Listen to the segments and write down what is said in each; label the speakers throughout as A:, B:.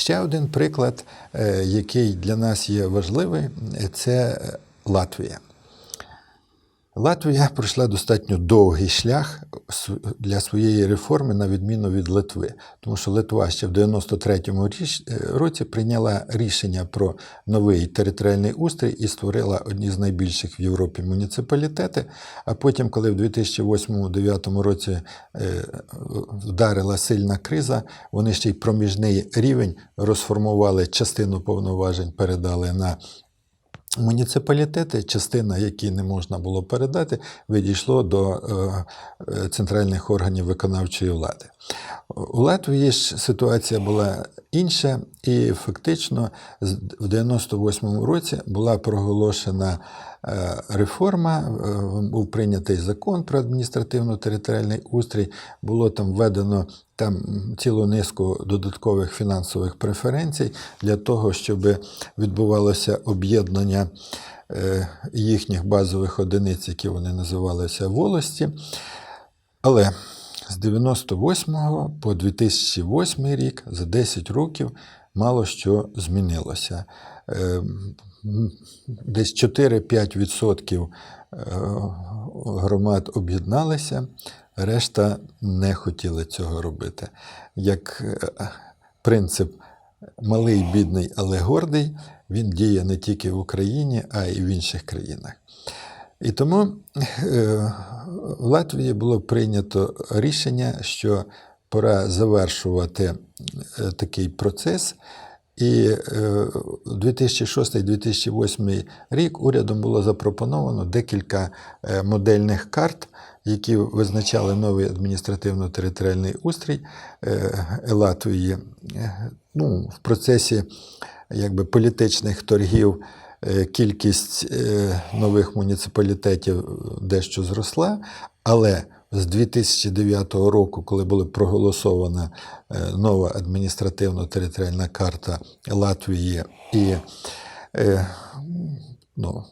A: Ще один приклад, е, який для нас є важливий, е, це Латвія. Латвія пройшла достатньо довгий шлях для своєї реформи, на відміну від Литви, тому що Литва ще в 93-му е, році прийняла рішення про новий територіальний устрій і створила одні з найбільших в Європі муніципалітети. А потім, коли в 2008-2009 році е, вдарила сильна криза, вони ще й проміжний рівень розформували частину повноважень, передали на Муніципалітети, частина, які не можна було передати, відійшло до е, е, центральних органів виконавчої влади. У Латвії ж ситуація була інша, і фактично в 98-му році була проголошена реформа, е, був прийнятий закон про адміністративно-територіальний устрій, було там введено там цілу низку додаткових фінансових преференцій для того, щоб відбувалося об'єднання е, їхніх базових одиниць, які вони називалися волості. Але з 98 по 2008 рік, за 10 років, мало що змінилося. Десь 4-5% е, громад об'єдналися, решта не хотіли цього робити. Як е, принцип малий, бідний, але гордий, він діє не тільки в Україні, а й в інших країнах. І тому е, в Латвії було прийнято рішення, що пора завершувати такий процес. І е, 2006-2008 рік урядом було запропоновано декілька е, модельних карт, які визначали новий адміністративно-територіальний устрій е, Латвії. Е, Ну, в процесі якби, політичних торгів е, кількість е, нових муніципалітетів дещо зросла, але з 2009 року, коли була проголосована е, нова адміністративно-територіальна карта Латвії і е, ну,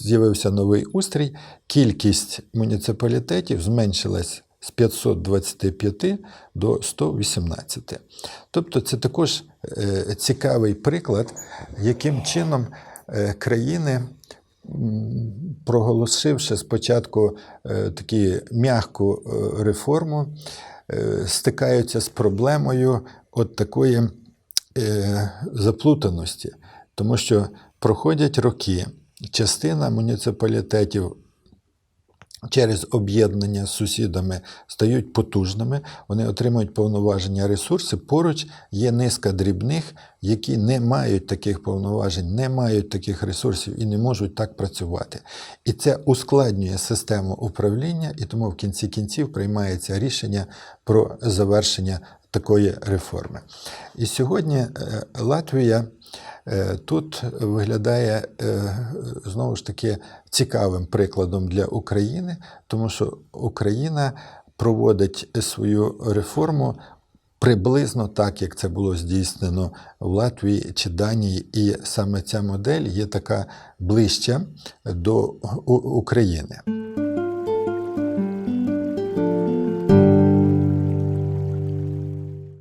A: з'явився новий устрій, кількість муніципалітетів зменшилась з 525 до 118. Тобто це також е, цікавий приклад, яким чином країни, проголосивши спочатку е, таку м'яку е, реформу, е, стикаються з проблемою от такої заплутаності, тому що проходять роки, частина муніципалітетів через об'єднання з сусідами стають потужними, вони отримують повноваження ресурси. Поруч є низка дрібних, які не мають таких повноважень, не мають таких ресурсів і не можуть так працювати. І це ускладнює систему управління, і тому в кінці кінців приймається рішення про завершення такої реформи. І сьогодні е, Латвія. Е, Тут виглядає е, знову ж таки цікавим прикладом для України, тому що Україна проводить свою реформу приблизно так, як це було здійснено в Латвії чи Данії, і саме ця модель є така ближча до України.